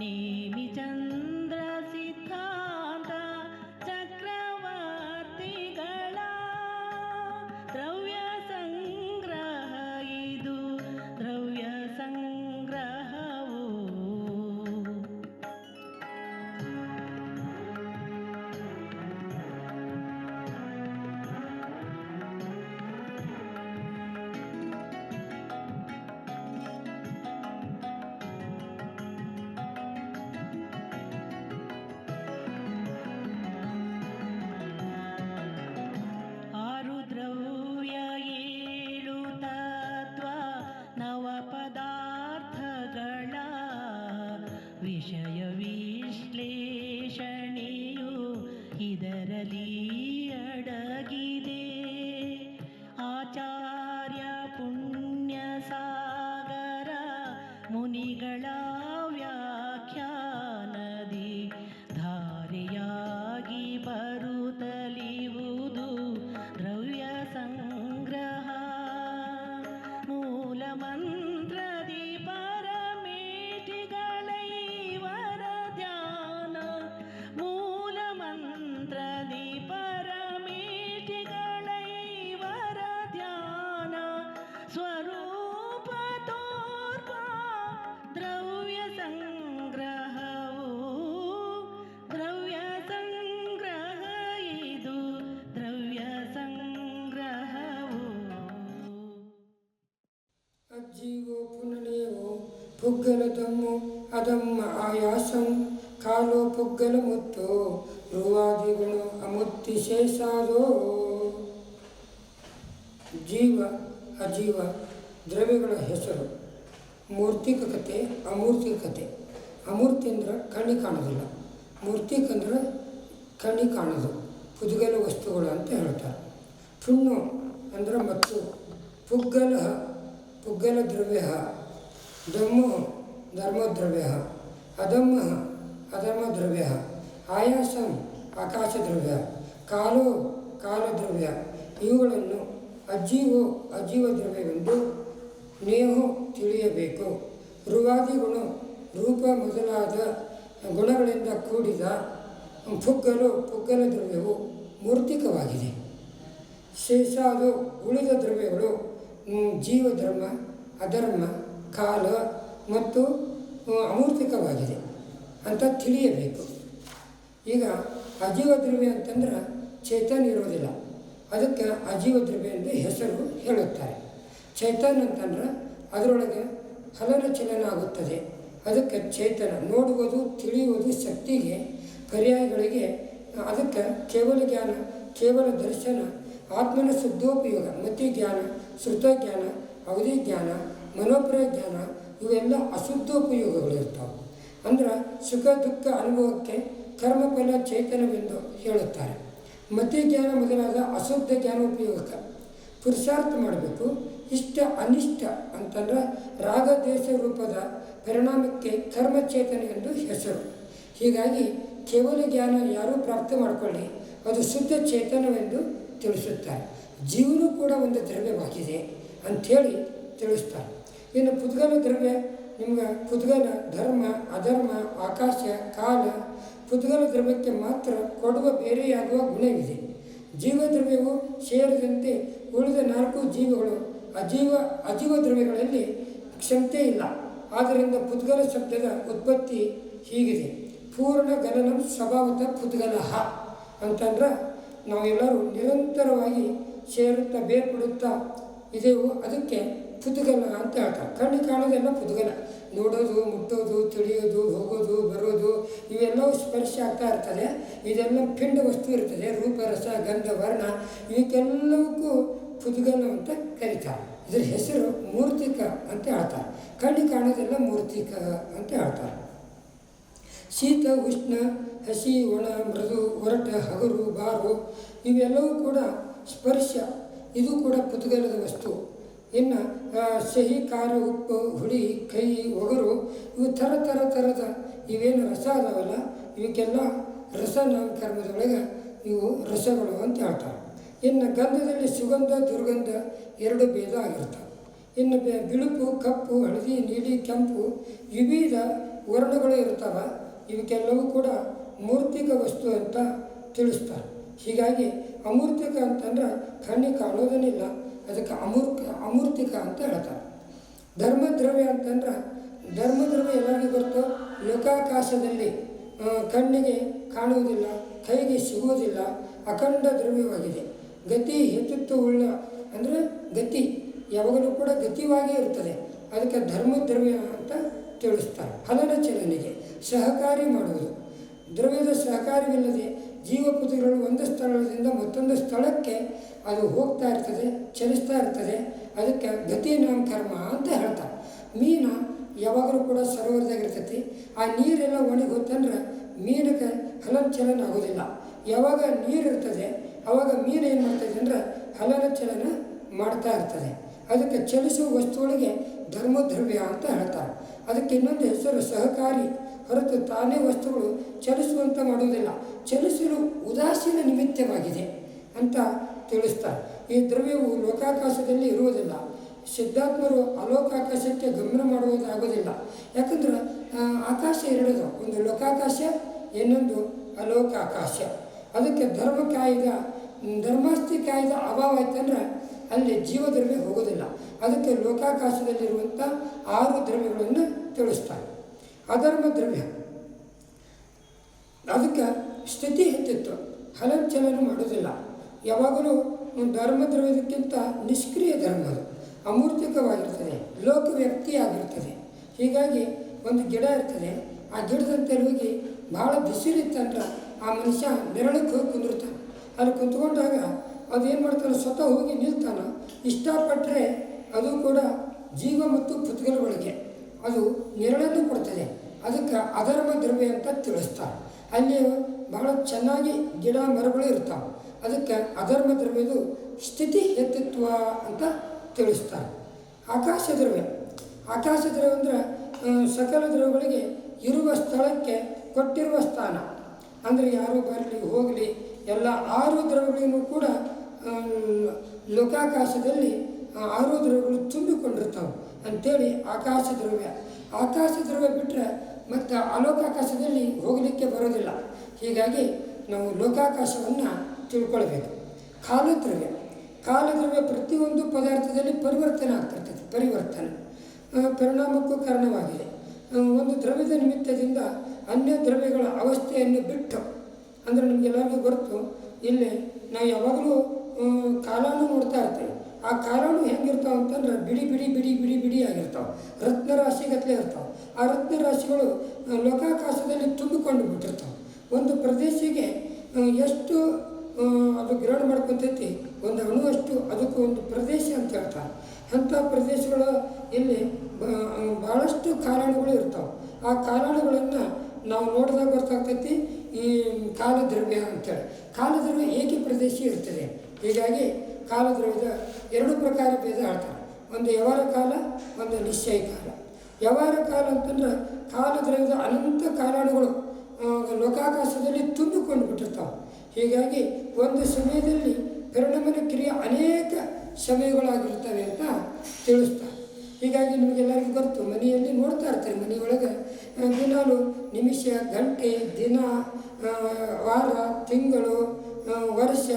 നേമിചന്ദ്ര Station. ಪುಗ್ಗಲದಮ್ಮು ಅದಮ್ಮ ಆಯಾಸಂ ಕಾಲೋ ಪುಗ್ಗಲ ಮುತ್ತು ರುವಾದಿಗಳು ಅಮುತ್ತಿ ಶೇಷಾದೋ. ಜೀವ ಅಜೀವ ದ್ರವ್ಯಗಳ ಹೆಸರು. ಮೂರ್ತಿಕ ಕತೆ ಅಮೂರ್ತಿಕ ಕತೆ. ಅಮೂರ್ತಿ ಅಂದ್ರೆ ಕಣ್ಣಿ ಕಾಣೋದಿಲ್ಲ. ಮೂರ್ತಿಕ ಅಂದ್ರೆ ಕಣ್ಣಿ ಕಾಣೋದು. ಪುದ್ಗಲ ವಸ್ತುಗಳು ಅಂತ ಹೇಳ್ತಾರೆ. ಪುಣ್ಣು ಅಂದ್ರೆ ಮತ್ತು ಪುಗ್ಗಲ ಪುಗ್ಗಲ ದ್ರವ್ಯ. ದಮ್ಮು ಧರ್ಮದ್ರವ್ಯ ಅಧಮ್ಮ, ಅಧರ್ಮ ದ್ರವ್ಯ. ಆಯಾಸಂ, ಆಕಾಶ ದ್ರವ್ಯ. ಕಾಲು ಕಾಲದ್ರವ್ಯ ಇವುಗಳನ್ನು ಅಜೀವೋ, ಅಜೀವ ದ್ರವ್ಯವೆಂದು ನೀವು ತಿಳಿಯಬೇಕು. ರುವಾದಿ ಗುಣ, ರೂಪ ಮೊದಲಾದ ಗುಣಗಳಿಂದ ಕೂಡಿದ ಪುಗ್ಗಲು ಪುಗ್ಗಲ ದ್ರವ್ಯವು ಮೂರ್ತಿಕವಾಗಿದೆ. ಶೇಷಾದು ಉಳಿದ ದ್ರವ್ಯಗಳು ಜೀವಧರ್ಮ, ಅಧರ್ಮ, ಕಾಲ ಮತ್ತು ಅಮೂರ್ತಿಕವಾಗಿದೆ. ಅಂತ ತಿಳಿಯಬೇಕು. ಈಗ ಅಜೀವ ದ್ರವ್ಯ ಅಂತಂದ್ರೆ ಚೈತನ್ಯ ಇರೋದಿಲ್ಲ ಅದಕ್ಕೆ ಅಜೀವ ದ್ರವ್ಯ ಎಂದು ಹೆಸರು ಹೇಳುತ್ತಾರೆ. ಚೈತನ್ಯ ಅಂತಂದ್ರೆ ಅದರೊಳಗೆ ಹಲನಚಲನ ಆಗುತ್ತದೆ ಅದಕ್ಕೆ ಚೇತನ ನೋಡುವುದು, ತಿಳಿಯುವುದು ಶಕ್ತಿಗೆ, ಪರ್ಯಾಯಗಳಿಗೆ, ಅದಕ್ಕೆ ಕೇವಲ ಜ್ಞಾನ, ಕೇವಲ ದರ್ಶನ ಆತ್ಮನ ಶುದ್ಧೋಪಯೋಗ ಮತಿ ಜ್ಞಾನ ಶ್ರುತ ಜ್ಞಾನ ಅವಧಿ ಜ್ಞಾನ ಮನೋಪ್ರಯ ಜ್ಞಾನ ಇವೆಲ್ಲ ಅಶುದ್ಧೋಪಯೋಗಗಳು ಇರ್ತಾವೆ ಅಂದ್ರೆ ಸುಖ, ದುಃಖ, ಅನುಭವಕ್ಕೆ ಕರ್ಮಫಲ, ಚೈತನ್ಯವೆಂದು ಹೇಳುತ್ತಾರೆ. ಮತಿ ಜ್ಞಾನ ಮೊದಲಾದ ಅಶುದ್ಧ ಜ್ಞಾನ ಉಪಯೋಗಕ್ಕ ಪುರುಷಾರ್ಥ ಮಾಡಬೇಕು. ಇಷ್ಟ ಅನಿಷ್ಟ ಅಂತಂದ್ರೆ ರಾಗ ದೇಶ ರೂಪದ ಪರಿಣಾಮಕ್ಕೆ ಕರ್ಮಚೇತನ ಎಂದು ಹೆಸರು. ಹೀಗಾಗಿ ಕೇವಲ ಜ್ಞಾನ ಯಾರೂ ಪ್ರಾಪ್ತಿ ಮಾಡಿಕೊಳ್ಳಿ. ಅದು ಶುದ್ಧ ಚೇತನವೆಂದು ತಿಳಿಸುತ್ತಾರೆ. ಜೀವನೂ ಕೂಡ ಒಂದು ದ್ರವ್ಯವಾಗಿದೆ ಅಂಥೇಳಿ ತಿಳಿಸ್ತಾರೆ. ಇನ್ನು ಪುದ್ಗಲ ದ್ರವ್ಯ, ನಿಮ್ಗೆ ಪುದ್ಗಲ ಧರ್ಮ, ಅಧರ್ಮ, ಆಕಾಶ, ಕಾಲ ಪುದ್ಗಲ ದ್ರವ್ಯಕ್ಕೆ ಮಾತ್ರ ಕೊಡುವ ಬೇರೆಯಾಗುವ ಗುಣವಿದೆ. ಜೀವದ್ರವ್ಯವು ಸೇರಿದಂತೆ ಉಳಿದ ನಾಲ್ಕು ಜೀವಗಳು ಅಜೀವ ಅಜೀವ ದ್ರವ್ಯಗಳಲ್ಲಿ ಕ್ಷಮತೆ ಇಲ್ಲ. ಆದ್ದರಿಂದ ಪುದ್ಗಲ ಶಬ್ದದ ಉತ್ಪತ್ತಿ ಹೀಗಿದೆ. ಪೂರ್ಣ ಗಲನಂ ಸ್ವಭಾವದ ಪುದ್ಗಲಹ ಅಂತಂದ್ರೆ ನಾವೆಲ್ಲರೂ ನಿರಂತರವಾಗಿ ಸೇರುತ್ತಾ ಬೇರ್ಪಡುತ್ತಾ ಇದೆವು ಅದಕ್ಕೆ ಪುದುಗಲ ಅಂತ ಹೇಳ್ತಾರೆ ಕಣ್ಣು ಕಾಣೋದೆಲ್ಲ ಪುದುಗಲ. ನೋಡೋದು, ಮುಟ್ಟೋದು, ತಿಳಿಯೋದು, ಹೋಗೋದು, ಬರೋದು, ಇವೆಲ್ಲವೂ ಸ್ಪರ್ಶ ಆಗ್ತಾ ಇರ್ತದೆ. ಇದೆಲ್ಲ ಪಿಂಡ ವಸ್ತು ಇರ್ತದೆ. ರೂಪ, ರಸ, ಗಂಧ, ವರ್ಣ ಇವಕ್ಕೆಲ್ಲವಕ್ಕೂ ಪುದುಗಲ ಅಂತ ಕರೀತಾರೆ. ಇದರ ಹೆಸರು ಮೂರ್ತಿಕ ಅಂತ ಹೇಳ್ತಾರೆ. ಕಣ್ಣು ಕಾಣೋದೆಲ್ಲ ಮೂರ್ತಿಕ ಅಂತ ಹೇಳ್ತಾರೆ. ಶೀತ, ಉಷ್ಣ, ಹಸಿ, ಒಣ, ಮೃದು, ಒರಟ, ಹಗರು, ಬಾರು, ಇವೆಲ್ಲವೂ ಕೂಡ ಸ್ಪರ್ಶ. ಇದು ಕೂಡ ಪುತಗಲದ ವಸ್ತು. ಇನ್ನು ಸಿಹಿ ಖಾರ ಉಪ್ಪು, ಹುಳಿ, ಕೈ, ಒಗರು, ಇವು ಥರ ಥರ, ಥರದ ಇವೇನು ರಸ ಅದಾವಲ್ಲ, ಇವಕ್ಕೆಲ್ಲ ರಸ ನಾಮಕರ್ಮದೊಳಗೆ ಇವು ರಸಗಳು ಅಂತ ಹೇಳ್ತಾರೆ. ಇನ್ನು ಗಂಧದಲ್ಲಿ ಸುಗಂಧ, ದುರ್ಗಂಧ ಎರಡು ಭೇದ ಆಗಿರ್ತವೆ. ಇನ್ನು ಬಿಳುಪು, ಕಪ್ಪು, ಹಳದಿ, ನೀಲಿ, ಕೆಂಪು, ವಿವಿಧ ವರ್ಣಗಳು ಇರ್ತವೆ. ಇವಕ್ಕೆಲ್ಲವೂ ಕೂಡ ಮೂರ್ತಿಕ ವಸ್ತು ಅಂತ ತಿಳಿಸ್ತಾರೆ. ಹೀಗಾಗಿ ಅಮೂರ್ತಿಕ ಅಂತಂದ್ರೆ ಕಣ್ಣಿಗೆ ಕಾಣೋದನ್ನಿಲ್ಲ, ಅದಕ್ಕೆ ಅಮೂರ್ಕ ಅಮೂರ್ತಿಕ ಅಂತ ಹೇಳ್ತಾರೆ. ಧರ್ಮದ್ರವ್ಯ ಅಂತಂದ್ರೆ, ಧರ್ಮದ್ರವ್ಯ ಎಲ್ಲರಿಗೂ ಗೊತ್ತು? ಲೋಕಾಕಾಶದಲ್ಲಿ ಕಣ್ಣಿಗೆ ಕಾಣುವುದಿಲ್ಲ, ಕೈಗೆ ಸಿಗುವುದಿಲ್ಲ, ಅಖಂಡ ದ್ರವ್ಯವಾಗಿದೆ. ಗತಿ ಹೆತುತ್ವ ಉಳ್ಳ, ಅಂದರೆ ಗತಿ, ಯಾವಾಗಲೂ ಕೂಡ ಗತಿವಾಗಿಯೇ ಇರ್ತದೆ. ಅದಕ್ಕೆ ಧರ್ಮದ್ರವ್ಯ ಅಂತ ತಿಳಿಸ್ತಾರೆ ಹಲನ ಚಲನೆಗೆ ಸಹಕಾರಿ ಮಾಡುವುದು. ದ್ರವ್ಯದ ಸಹಕಾರವಿಲ್ಲದೆ ಜೀವಪುತ್ರಗಳು ಒಂದು ಸ್ಥಳದಿಂದ ಮತ್ತೊಂದು ಸ್ಥಳಕ್ಕೆ ಅದು ಹೋಗ್ತಾ ಇರ್ತದೆ, ಚಲಿಸ್ತಾ ಇರ್ತದೆ. ಅದಕ್ಕೆ ಗತಿ ನಾಮ ಕರ್ಮ ಅಂತ ಹೇಳ್ತಾರೆ. ಮೀನು ಯಾವಾಗಲೂ ಕೂಡ ಸರೋವರದಾಗಿರ್ತೈತಿ. ಆ ನೀರೆಲ್ಲ ಒಣಗಿ ಹೋತಂದ್ರೆ ಮೀನಿಗೆ ಹಲನ ಚಲನ ಆಗೋದಿಲ್ಲ. ಯಾವಾಗ ನೀರು ಇರ್ತದೆ, ಅವಾಗ ಮೀನು ಏನು ಮಾಡ್ತದೆ ಅಂದ್ರೆ ಹಲನ ಚಲನ ಮಾಡ್ತಾ ಇರ್ತದೆ. ಅದಕ್ಕೆ ಚಲಿಸುವ ವಸ್ತುಗಳಿಗೆ ಧರ್ಮದ್ರವ್ಯ ಅಂತ ಹೇಳ್ತಾರೆ. ಅದಕ್ಕೆ ಇನ್ನೊಂದು ಹೆಸರು ಸಹಕಾರಿ. ಹೊರತು ತಾನೇ ವಸ್ತುಗಳು ಚಲಿಸುವಂತ ಮಾಡುವುದಿಲ್ಲ. ಚಲಿಸಲು ಉದಾಸೀನ ನಿಮಿತ್ತವಾಗಿದೆ ಅಂತ ತಿಳಿಸ್ತಾರೆ. ಈ ದ್ರವ್ಯವು ಲೋಕಾಕಾಶದಲ್ಲಿ ಇರುವುದಿಲ್ಲ. ಸಿದ್ಧಾತ್ಮರು ಅಲೋಕಾಕಾಶಕ್ಕೆ ಗಮನ ಮಾಡುವುದಾಗುವುದಿಲ್ಲ. ಯಾಕಂದ್ರೆ ಆಕಾಶ ಎರಡದು. ಒಂದು ಲೋಕಾಕಾಶ, ಇನ್ನೊಂದು ಅಲೋಕಾಕಾಶ. ಅದಕ್ಕೆ ಧರ್ಮ ಕಾಯ್ದ ಧರ್ಮಾಸ್ತಿ ಕಾಯ್ದ ಅಭಾವ ಆಯ್ತಂದ್ರೆ ಅಲ್ಲಿ ಜೀವದ್ರವ್ಯ ಹೋಗೋದಿಲ್ಲ. ಅದಕ್ಕೆ ಲೋಕಾಕಾಶದಲ್ಲಿರುವಂಥ ಆರು ದ್ರವ್ಯಗಳನ್ನು ತಿಳಿಸ್ತಾರೆ. ಅಧರ್ಮ ದ್ರವ್ಯ ಅದಕ್ಕೆ ಸ್ಥಿತಿ ಹೆಚ್ಚಿತ್ತು ಹಲಂಚಲನ ಮಾಡೋದಿಲ್ಲ. ಯಾವಾಗಲೂ ಧರ್ಮ ದ್ರವ್ಯಕ್ಕಿಂತ ನಿಷ್ಕ್ರಿಯ ಧರ್ಮ ಅದು. ಅಮೂರ್ತಿಕವಾಗಿರ್ತದೆ. ಲೋಕ ವ್ಯಕ್ತಿಯಾಗಿರ್ತದೆ. ಹೀಗಾಗಿ ಒಂದು ಗಿಡ ಇರ್ತದೆ. ಆ ಗಿಡದಂತೆ ಹೋಗಿ ಭಾಳ ಬಿಸಿಲಿತ್ತಂದ್ರೆ ಆ ಮನುಷ್ಯ ನೆರಳಕ್ಕೆ ಹೋಗಿ ಕುಂದಿರ್ತಾನೆ ಅಲ್ಲಿ ಕುಂತ್ಕೊಂಡಾಗ ಅದು ಏನು ಮಾಡ್ತಾನೆ ಸ್ವತಃ ಹೋಗಿ ನಿಲ್ತಾನೆ ಇಷ್ಟಪಟ್ಟರೆ ಅದು ಕೂಡ ಜೀವ ಮತ್ತು ಪುತ್ಗಲಗಳಿಗೆ ಅದು ನೆರಳನ್ನು ಕೊಡ್ತದೆ. ಅದಕ್ಕೆ ಅಧರ್ಮ, ದ್ರವ್ಯ ಅಂತ ತಿಳಿಸ್ತಾರೆ. ಅಲ್ಲಿ ಬಹಳ ಚೆನ್ನಾಗಿ ಗಿಡ ಮರಗಳು ಇರ್ತಾವೆ. ಅದಕ್ಕೆ ಅಧರ್ಮ, ದ್ರವ್ಯದು ಸ್ಥಿತಿ ಹೆತ್ತಿತ್ವ ಅಂತ ತಿಳಿಸ್ತಾರೆ. ಆಕಾಶ ದ್ರವ್ಯ. ಆಕಾಶ ದ್ರವ್ಯ ಅಂದರೆ ಸಕಲ ದ್ರವ್ಯಗಳಿಗೆ ಇರುವ ಸ್ಥಳಕ್ಕೆ ಕೊಟ್ಟಿರುವ ಸ್ಥಾನ. ಅಂದರೆ ಯಾರು ಬರಲಿ, ಹೋಗಲಿ, ಎಲ್ಲ ಆರು ದ್ರವ್ಯಗಳಿಗೂ ಕೂಡ ಲೋಕಾಕಾಶದಲ್ಲಿ ಆರು ದ್ರವ್ಯಗಳು ತುಂಬಿಕೊಂಡಿರ್ತಾವೆ ಅಂಥೇಳಿ ಆಕಾಶ ದ್ರವ್ಯ. ಆಕಾಶ ದ್ರವ್ಯ ಬಿಟ್ಟರೆ ಮತ್ತು ಅಲೋಕಾಕಾಶದಲ್ಲಿ ಹೋಗಲಿಕ್ಕೆ ಬರೋದಿಲ್ಲ. ಹೀಗಾಗಿ ನಾವು ಲೋಕಾಕಾಶವನ್ನು ತಿಳ್ಕೊಳ್ಬೇಕು. ಕಾಲದ್ರವ್ಯ ಕಾಲದ್ರವ್ಯ ಪ್ರತಿಯೊಂದು ಪದಾರ್ಥದಲ್ಲಿ ಪರಿವರ್ತನೆ ಆಗ್ತಿರ್ತದೆ, ಪರಿವರ್ತನೆ. ಪರಿಣಾಮಕ್ಕೂ ಕಾರಣವಾಗಿದೆ. ಒಂದು ದ್ರವ್ಯದ ನಿಮಿತ್ತದಿಂದ ಅನ್ಯ ದ್ರವ್ಯಗಳ ಅವಸ್ಥೆಯನ್ನು ಬಿಟ್ಟು, ಅಂದರೆ ನಮಗೆಲ್ಲರಿಗೂ ಗೊತ್ತು, ಇಲ್ಲಿ ನಾವು ಯಾವಾಗಲೂ ಕಾಲಾನು ನೋಡ್ತಾ ಇರ್ತೀವಿ ಆ ಕಾಲಾನು ಹೆಂಗಿರ್ತಾವೆ ಅಂತಂದ್ರೆ ಬಿಡಿ ಬಿಡಿ ಬಿಡಿ ಬಿಡಿ ಬಿಡಿ ಆಗಿರ್ತಾವೆ. ರತ್ನ ರಾಶಿಗಟ್ಟಲೆ ಇರ್ತಾವೆ. ಆ ರತ್ನ ರಾಶಿಗಳು ಆ, ಲೋಕಾಕಾಶದಲ್ಲಿ ತುಂಬಿಕೊಂಡು ಬಿಟ್ಟಿರ್ತಾವೆ. ಒಂದು ಪ್ರದೇಶಿಗೆ ಎಷ್ಟು ಅದು ಗ್ರಹಣ ಮಾಡ್ಕೊತೈತಿ ಒಂದು ಅಣುವಷ್ಟು ಅದಕ್ಕೆ ಒಂದು ಪ್ರದೇಶ ಅಂತ ಹೇಳ್ತಾರೆ. ಅಂಥ ಪ್ರದೇಶಗಳು ಇಲ್ಲಿ ಭಾಳಷ್ಟು ಕಾರಣಗಳು ಇರ್ತಾವೆ. ಆ ಕಾರಣಗಳನ್ನು ನಾವು ನೋಡಿದಾಗ ಗೊತ್ತಾಗ್ತೈತಿ ಈ ಕಾಲದ್ರವ್ಯ ಅಂತೇಳಿ. ಕಾಲದ್ರವ್ಯ ಏಕೆ ಪ್ರದೇಶ ಇರ್ತದೆ? ಹೀಗಾಗಿ ಕಾಲದ್ರವ್ಯದ ಎರಡು ಪ್ರಕಾರ ಭೇದ ಹೇಳ್ತಾರೆ ಒಂದು ಯವರ ಕಾಲ, ಒಂದು ನಿಶ್ಚಯ ಕಾಲ. ಯವರ ಕಾಲ ಅಂತಂದ್ರೆ ಕಾಲದ್ರವ್ಯದ ಅನಂತ ಕಾರಣಗಳು ಲೋಕಾಕಾಶದಲ್ಲಿ ತುಂಬಿಕೊಂಡು ಬಿಟ್ಟಿರ್ತಾವೆ. ಹೀಗಾಗಿ ಒಂದು ಸಮಯದಲ್ಲಿ ಪರಿಣಾಮನ ಕ್ರಿಯೆ ಅನೇಕ ಸಮಯಗಳಾಗಿರ್ತವೆ ಅಂತ ತಿಳಿಸ್ತಾರೆ. ಹೀಗಾಗಿ ನಿಮಗೆಲ್ಲರಿಗೂ ಗೊತ್ತು, ಮನೆಯಲ್ಲಿ ನೋಡ್ತಾ ಇರ್ತಾರೆ, ಮನೆಯೊಳಗೆ ದಿನಾಲು, ನಿಮಿಷ, ಗಂಟೆ, ದಿನ ವಾರ, ತಿಂಗಳು ವರ್ಷ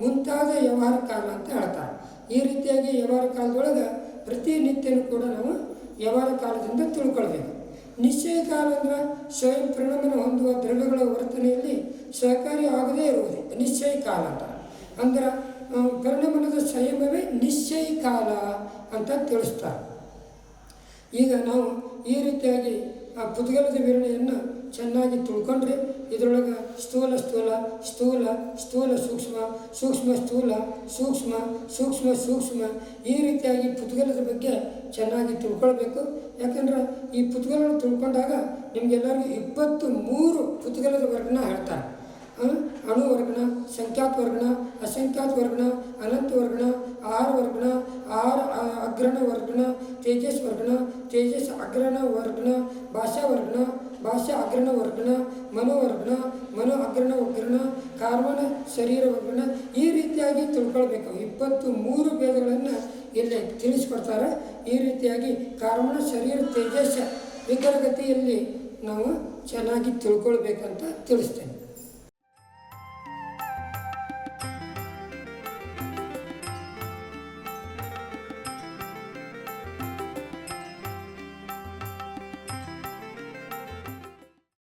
ಮುಂತಾದ ವ್ಯವಹಾರ ಕಾಲ ಅಂತ ಹೇಳ್ತಾರೆ. ಈ ರೀತಿಯಾಗಿ ವ್ಯವಹಾರ ಕಾಲದೊಳಗೆ ಪ್ರತಿನಿತ್ಯನೂ ಕೂಡ ನಾವು ವ್ಯವಹಾರ ಕಾಲದಿಂದ ತಿಳ್ಕೊಳ್ಬೇಕು. ನಿಶ್ಚಯ ಕಾಲ ಅಂದ್ರೆ ಸ್ವಯಂ ಪರಿಣಾಮನ ಹೊಂದುವ ದ್ರವ್ಯಗಳ ವರ್ತನೆಯಲ್ಲಿ ಸಹಕಾರಿ ಆಗದೇ ಇರುವುದೇ. ನಿಶ್ಚಯ ಕಾಲ ಅಂತ. ಅಂದ್ರೆ ಪರಿಣಮನದ ಸ್ವಯಂವೇ ನಿಶ್ಚಯ ಕಾಲ ಅಂತ ತಿಳಿಸ್ತಾರೆ. ಈಗ ನಾವು ಈ ರೀತಿಯಾಗಿ ಆ ಪುದ್ಗಲದ ವಿವರಣೆಯನ್ನು ಚೆನ್ನಾಗಿ ತಿಳ್ಕೊಂಡ್ರೆ ಇದರೊಳಗೆ ಸ್ಥೂಲ ಸ್ಥೂಲ ಸ್ಥೂಲ ಸ್ಥೂಲ ಸೂಕ್ಷ್ಮ ಸೂಕ್ಷ್ಮ ಸ್ಥೂಲ, ಸೂಕ್ಷ್ಮ ಸೂಕ್ಷ್ಮ ಸೂಕ್ಷ್ಮ ಈ ರೀತಿಯಾಗಿ ಪುತ್ಗಲದ ಬಗ್ಗೆ ಚೆನ್ನಾಗಿ ತಿಳ್ಕೊಳ್ಬೇಕು. ಯಾಕಂದ್ರೆ ಈ ಪುತ್ಗಲನ್ನು ತಿಳ್ಕೊಂಡಾಗ ನಿಮಗೆಲ್ಲರಿಗೂ ಇಪ್ಪತ್ತು ಮೂರು ಪುತ್ಗಲದ ವರ್ಗನ ಹೇಳ್ತಾರೆ. ಅಣುವರ್ಗಣ ಅಣು ವರ್ಗಣ ಸಂಖ್ಯಾತ ವರ್ಗಣ ಅಸಂಖ್ಯಾತ ವರ್ಗಣ ಅನಂತ ವರ್ಗಣ ಆರು ವರ್ಗಣ ಆರು ಅಗ್ರಣ ವರ್ಗಣ ತೇಜಸ್ ವರ್ಗಣ ತೇಜಸ್ ಅಗ್ರಣ ವರ್ಗಣ ಭಾಷಾ ವರ್ಗಣ ಭಾಷಾ ಅಗ್ರಣ ವರ್ಗಣ ಮನೋವರ್ಗಣ ಮನೋ ಅಗ್ರಣ ಉಗ್ರಣ, ಕಾರ್ಮಣ ಶರೀರ ವರ್ಗಣ, ಈ ರೀತಿಯಾಗಿ ತಿಳ್ಕೊಳ್ಬೇಕು. ಇಪ್ಪತ್ತು ಮೂರು ಭೇದಗಳನ್ನು ಇಲ್ಲಿ ತಿಳಿಸ್ಕೊಡ್ತಾರೆ. ಈ ರೀತಿಯಾಗಿ ಕಾರ್ಮಣ ಶರೀರ ತೇಜಸ್ಸ, ವಿಕರಗತಿಯಲ್ಲಿ ನಾವು ಚೆನ್ನಾಗಿ ತಿಳ್ಕೊಳ್ಬೇಕಂತ ತಿಳಿಸ್ತೇನೆ.